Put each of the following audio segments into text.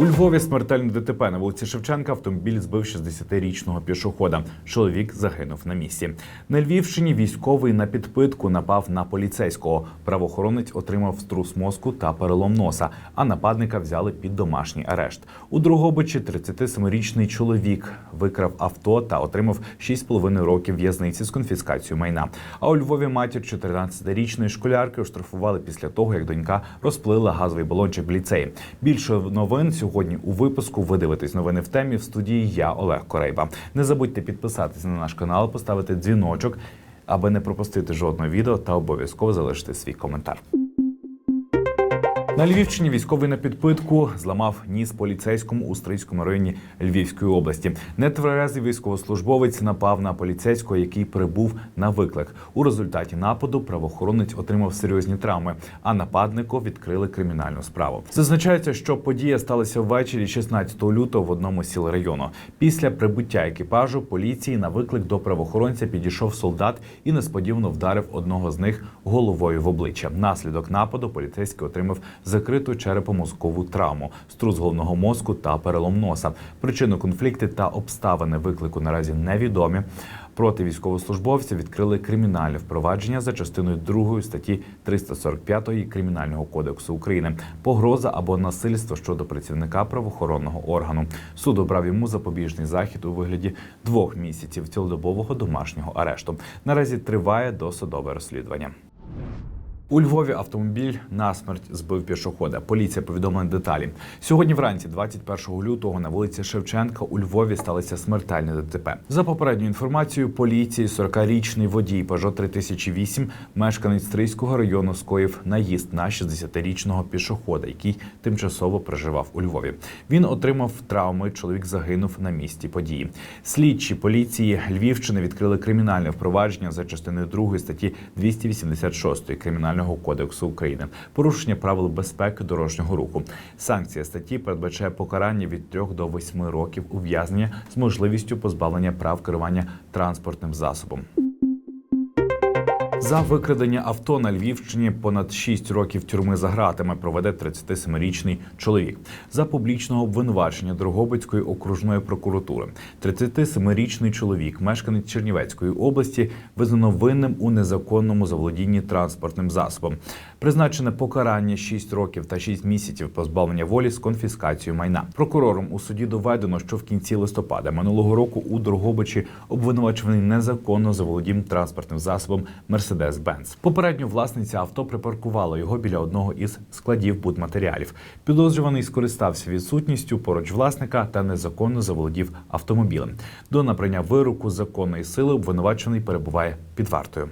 У Львові смертельне ДТП на вулиці Шевченка автомобіль збив 60-річного пішохода. Чоловік загинув на місці. На Львівщині військовий на підпитку напав на поліцейського. Правоохоронець отримав струс мозку та перелом носа, а нападника взяли під домашній арешт. У Другобичі 37-річний чоловік викрав авто та отримав 6,5 років в'язниці з конфіскацією майна. А у Львові матір 14-річної школярки оштрафували після того, як донька розплила газовий балончик в ліцеї. Більше новин сьогодні у випуску. Ви дивитесь новини в темі в студії. Я Олег Корейба. Не забудьте підписатися на наш канал, поставити дзвіночок, аби не пропустити жодного відео та обов'язково залишити свій коментар. На Львівщині військовий на підпитку зламав ніс поліцейському у Стрийському районі Львівської області. Нетверезий військовослужбовець напав на поліцейського, який прибув на виклик. У результаті нападу правоохоронець отримав серйозні травми, а нападнику відкрили кримінальну справу. Зазначається, що подія сталася ввечері 16 лютого в одному з сіл району. Після прибуття екіпажу поліції на виклик до правоохоронця підійшов солдат і несподівано вдарив одного з них головою в обличчя. Наслідок нападу поліцейський отримав закриту черепомозкову травму, струс головного мозку та перелом носа. Причину конфлікти та обставини виклику наразі невідомі. Проти військовослужбовця відкрили кримінальне впровадження за частиною 2 статті 345 Кримінального кодексу України погроза або насильство щодо працівника правоохоронного органу. Суд обрав йому запобіжний захід у вигляді двох місяців цілодобового домашнього арешту. Наразі триває досудове розслідування. У Львові автомобіль насмерть збив пішохода. Поліція повідомила деталі. Сьогодні вранці, 21 лютого, на вулиці Шевченка у Львові сталося смертельне ДТП. За попередньою інформацією поліції, 40-річний водій Peugeot 3008, мешканець Стрийського району, скоїв наїзд на 60-річного пішохода, який тимчасово проживав у Львові. Він отримав травми. Чоловік загинув на місці події. Слідчі поліції Львівщини відкрили кримінальне впровадження за частиною 2 статті 286 кримінального кодексу України. Порушення правил безпеки дорожнього руху. Санкція статті передбачає покарання від 3 до 8 років ув'язнення з можливістю позбавлення прав керування транспортним засобом. За викрадення авто на Львівщині понад 6 років тюрми за гратами проведе 37-річний чоловік за публічного обвинувачення Дрогобицької окружної прокуратури. 37-річний чоловік, мешканець Чернівецької області, визнано винним у незаконному заволодінні транспортним засобом. Призначене покарання 6 років та 6 місяців позбавлення волі з конфіскацією майна. Прокурором у суді доведено, що в кінці листопада минулого року у Дрогобичі обвинувачений незаконно заволодім транспортним засобом Mercedes-Benz. Попередньо власниця авто припаркувала його біля одного із складів будматеріалів. Підозрюваний скористався відсутністю поруч власника та незаконно заволодів автомобілем. До набрання вироку законної сили обвинувачений перебуває під вартою.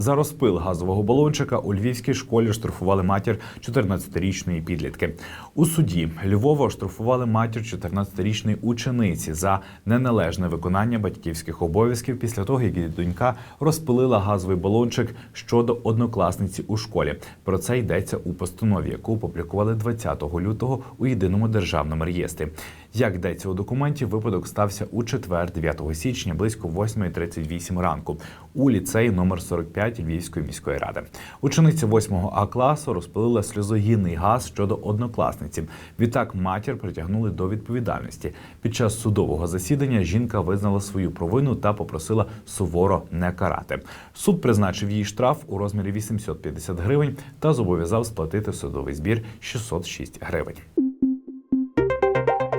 За розпил газового балончика у львівській школі штрафували матір 14-річної підлітки. У суді Львова штрафували матір 14-річної учениці за неналежне виконання батьківських обов'язків після того, як донька розпилила газовий балончик щодо однокласниці у школі. Про це йдеться у постанові, яку опублікували 20 лютого у єдиному державному реєстрі. Як йдеться у документі, випадок стався у четвер, 9 січня, близько 8.38 ранку у ліцеї номер 45 Львівської міської ради. Учениця 8 А класу розпилила сльозогінний газ щодо однокласниці. Відтак матір притягнули до відповідальності. Під час судового засідання жінка визнала свою провину та попросила суворо не карати. Суд призначив їй штраф у розмірі 850 гривень та зобов'язав сплатити судовий збір 606 гривень.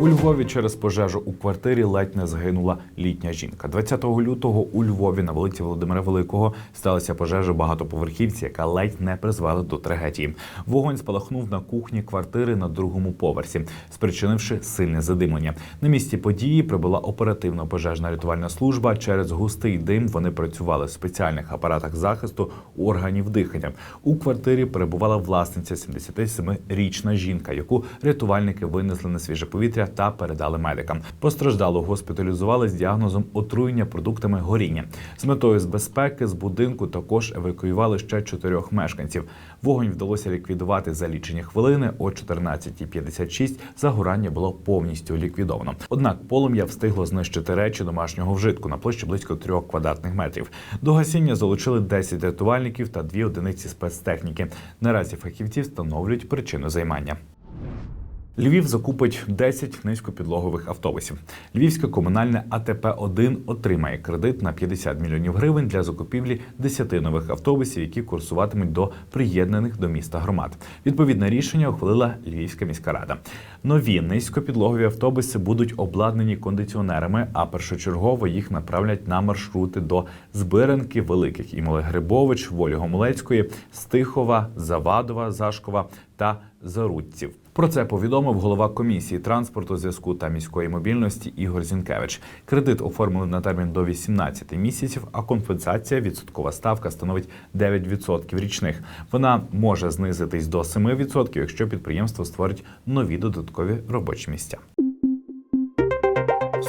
У Львові через пожежу у квартирі ледь не загинула літня жінка. 20 лютого у Львові на вулиці Володимира Великого сталася пожежа багатоповерхівці, яка ледь не призвела до трагедії. Вогонь спалахнув на кухні квартири на другому поверсі, спричинивши сильне задимлення. На місці події прибула оперативно пожежна рятувальна служба. Через густий дим вони працювали в спеціальних апаратах захисту органів дихання. У квартирі перебувала власниця 77-річна жінка, яку рятувальники винесли на свіже повітря та передали медикам. Постраждалу госпіталізували з діагнозом отруєння продуктами горіння. З метою з безпеки з будинку також евакуювали ще чотирьох мешканців. Вогонь вдалося ліквідувати за лічені хвилини. О 14.56 загорання було повністю ліквідовано. Однак полум'я встигло знищити речі домашнього вжитку на площі близько трьох квадратних метрів. До гасіння залучили 10 рятувальників та дві одиниці спецтехніки. Наразі фахівці встановлюють причину займання. Львів закупить 10 низькопідлогових автобусів. Львівське комунальне АТП 1 отримає кредит на 50 мільйонів гривень для закупівлі 10 нових автобусів, які курсуватимуть до приєднаних до міста громад. Відповідне рішення ухвалила Львівська міська рада. Нові низькопідлогові автобуси будуть обладнані кондиціонерами, а першочергово їх направлять на маршрути до Збиранки, Великих Імоли Грибович, Волі Гомолецької, Стихова, Завадова, Зашкова та Зарудців. Про це повідомив голова комісії транспорту, зв'язку та міської мобільності Ігор Зінкевич. Кредит оформили на термін до 18 місяців, а компенсація відсоткова ставка становить 9% річних. Вона може знизитись до 7%, якщо підприємство створить нові додаткові робочі місця.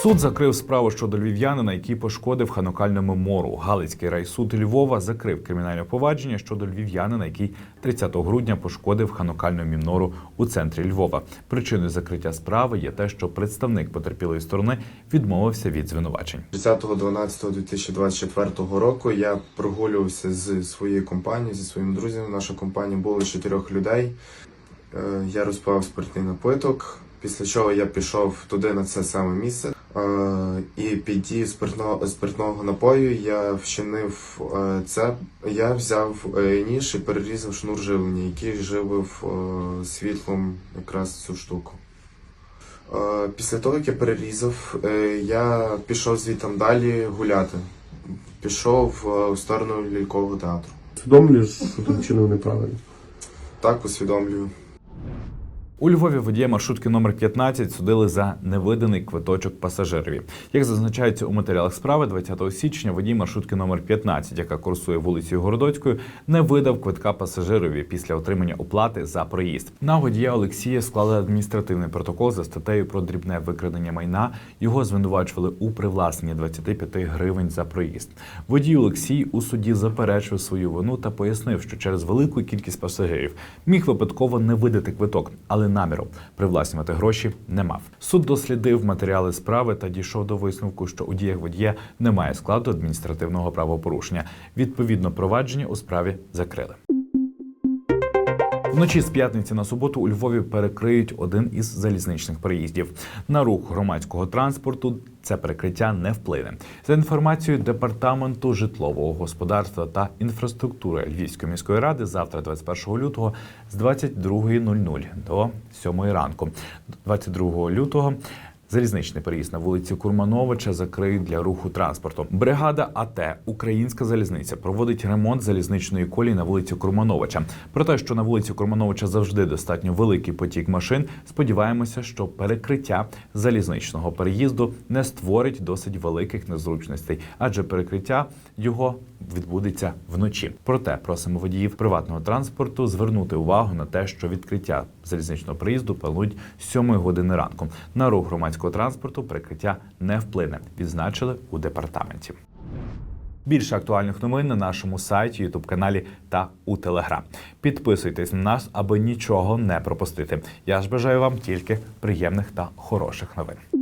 Суд закрив справу щодо львів'янина, який пошкодив ханукальному мору. Галицький райсуд Львова закрив кримінальне провадження щодо львів'янина, який 30 грудня пошкодив ханукальну мінору у центрі Львова. Причиною закриття справи є те, що представник потерпілої сторони відмовився від звинувачень. 30.12.2024 року я прогулювався з своєю компанією, зі своїми друзями. Наша компанія було чотирьох людей. Е, Я розпивав спиртний напиток, після чого я пішов туди на це саме місце. Е, І під дією спиртного, спиртного напою я вчинив е, це. Я взяв е, ніж і перерізав шнур живлення, який живив світлом якраз цю штуку. Після того, як я перерізав, я пішов звідти далі гуляти. Пішов у сторону лялькового театру. Усвідомлюєш, що ти вчинив неправильно. Так усвідомлюю. У Львові водія маршрутки номер 15 судили за невиданий квиточок пасажирові. Як зазначається у матеріалах справи, 20 січня водій маршрутки номер 15, яка курсує вулицею Городоцькою, не видав квитка пасажирові після отримання оплати за проїзд. На водія Олексія склали адміністративний протокол за статтею про дрібне викрадення майна. Його звинувачували у привласненні 25 гривень за проїзд. Водій Олексій у суді заперечив свою вину та пояснив, що через велику кількість пасажирів міг випадково не видати квиток, але наміру привласнювати гроші не мав. Суд дослідив матеріали справи та дійшов до висновку, що у діях водія немає складу адміністративного правопорушення. Відповідно, провадження у справі закрили. Вночі з п'ятниці на суботу у Львові перекриють один із залізничних переїздів. На рух громадського транспорту це перекриття не вплине. За інформацією департаменту житлового господарства та інфраструктури Львівської міської ради, завтра, 21 лютого, з 22.00 до 7 ранку. 22 лютого. Залізничний переїзд на вулиці Курмановича закриють для руху транспорту. Бригада АТ Українська залізниця проводить ремонт залізничної колії на вулиці Курмановича. Про те, що на вулиці Курмановича завжди достатньо великий потік машин. Сподіваємося, що перекриття залізничного переїзду не створить досить великих незручностей, адже перекриття його відбудеться вночі. Проте просимо водіїв приватного транспорту звернути увагу на те, що відкриття залізничного переїзду планують з 7 години ранку. На рух громадського транспорту прикриття не вплине. Відзначили у департаменті. Більше актуальних новин на нашому сайті, ютуб каналі та у Телеграм. Підписуйтесь на нас, аби нічого не пропустити. Я ж бажаю вам тільки приємних та хороших новин.